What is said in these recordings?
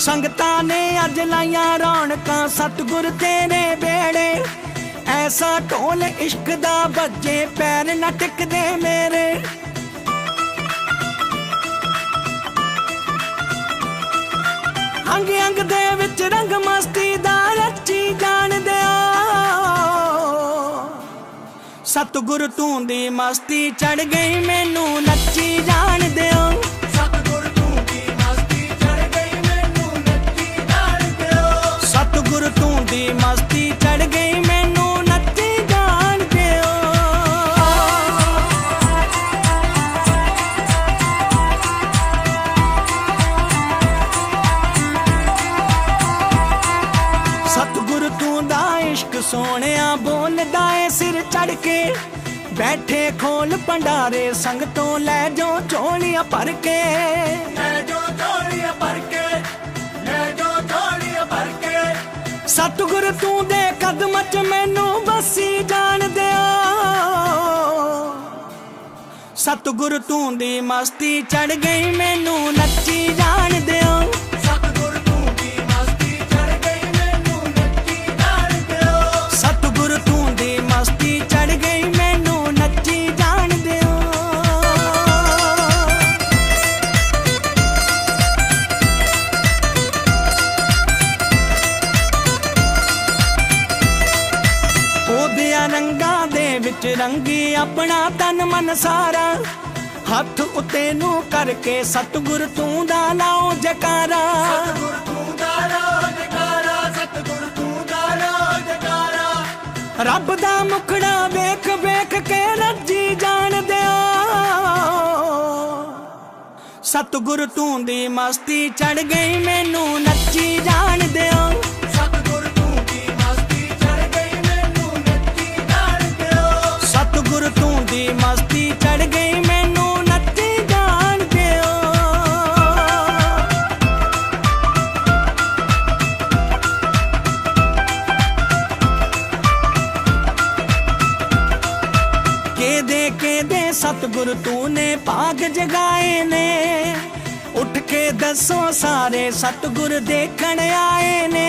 ਸੰਗਤਾਂ ਨੇ ਅੱਜ ਲਾਈਆਂ ਰੌਣਕਾਂ, ਸਤਿਗੁਰ ਤੇਰੇ ਬੇੜੇ ਐਸਾ ਢੋਲ ਇਸ਼ਕ ਦਾ ਵੱਜੇ, ਪੈਰ ਨਾ ਟਿਕਦੇ ਮੇਰੇ। ਅੰਗ ਅੰਗ ਦੇ ਵਿੱਚ ਰੰਗ ਮਸਤੀ ਦਾ ਰਚੀ ਜਾਣਦੇ ਆ ਸਤਿਗੁਰ ਤੂੰ ਦੀ ਮਸਤੀ ਚੜ ਗਈ, ਮੈਨੂੰ ਨੱਚੀ ਜਾਣਦੇ ਆ ਸੋਹਣਿਆ ਬੋਲਦਾ ਏ ਸਿਰ ਚੜ ਕੇ। ਬੈਠੇ ਖੋਲ ਭੰਡਾਰੇ ਸੰਗ ਤੋਂ ਲੈ ਜੋ ਝੋਲੀਆਂ ਭਰ ਕੇ। ਲੈ ਜੋ ਝੋਲੀਆਂ ਭਰ ਕੇ ਲੈ ਜੋ ਝੋਲੀਆਂ ਭਰ ਕੇ। ਸਤਿਗੁਰ ਤੂੰ ਦੇ ਕਦਮ ਚ ਮੈਨੂੰ ਬਸੀ ਜਾਣ ਦਿਆ। ਸਤਿਗੁਰ ਤੂੰ ਦੀ ਮਸਤੀ ਚੜ ਗਈ ਮੈਨੂੰ ਨੱਚੀ ਜਾਣ ਦਿਓ ਵਿੱਚ ਰੰਗੀ ਆਪਣਾ ਤਨ ਮਨ ਸਾਰਾ। ਹੱਥ ਉੱਤੇ ਨੂੰ ਕਰਕੇ ਸਤਿਗੁਰ ਤੂੰ ਦਾ ਲਾਓ ਜਕਾਰਾ। ਸਤਿਗੁਰ ਤੂੰ ਦਾ ਰਾਜਕਾਰਾ ਸਤਿਗੁਰ ਤੂੰ ਦਾ ਰਾਜਕਾਰਾ ਰੱਬ ਦਾ ਮੁਖੜਾ ਵੇਖ ਵੇਖ ਕੇ ਰੱਜੀ ਜਾਣ ਦਿਓ ਸਤਿਗੁਰ ਤੂੰ ਦੀ ਮਸਤੀ ਚੜ ਗਈ ਮੈਨੂੰ ਨੱਚੀ ਜਾਣ ਸਤਗੁਰ ਤੂੰ ਨੇ ਭਾਗ ਜਗਾਏ ਨੇ। ਉੱਠ ਕੇ ਦੱਸੋ ਸਾਰੇ ਸਤਗੁਰ ਦੇਖਣ ਆਏ ਨੇ।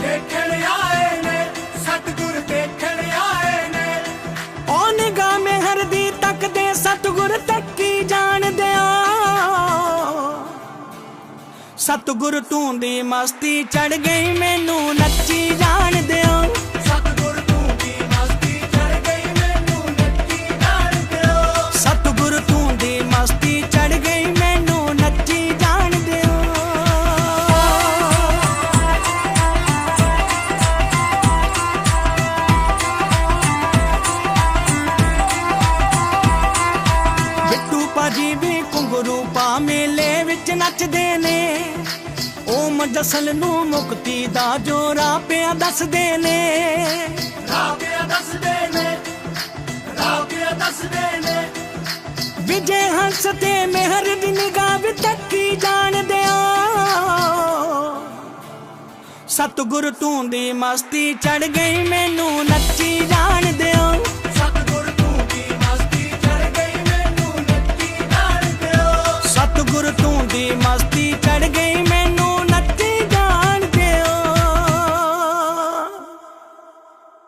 ਦੇਖਣ ਆਏ ਨੇ ਸਤਗੁਰ ਦੇਖਣ ਆਏ ਨੇ। ਉਹ ਨਿਗਾਹ ਮਹਿਰ ਦੀ ਤੱਕਦੇ ਸਤਗੁਰ ਤੱਕੀ ਜਾਣਦੇ ਆ। ਸਤਗੁਰ ਤੂੰ ਦੀ ਮਸਤੀ ਚੜ ਗਈ ਮੈਨੂੰ ਨੱਚੀ ਜਾ ਵੀ ਕੁੰਗਰੂ ਪਾ ਮੇਲੇ ਵਿੱਚ ਨੱਚਦੇ ਨੇ। ਓਮ ਜਸਲ ਨੂੰ ਮੁਕਤੀ ਦਾ ਜੋਰਾ ਪਿਆ ਦੱਸਦੇ ਨੇ। ਰਾਬਿਆ ਦੱਸਦੇ ਨੇ ਰਾਬਿਆ ਦੱਸਦੇ ਨੇ। ਵਿਜੇ ਹੰਸ ਤੇ ਮਿਹਰ ਦੀ ਨਿਗਾਹ ਵੀ ਤੱਕੀ ਜਾਣਦੇ ਆ। ਸਤਿਗੁਰ ਤੂੰ ਦੀ ਮਸਤੀ ਚੜ ਗਈ ਮੈਨੂੰ।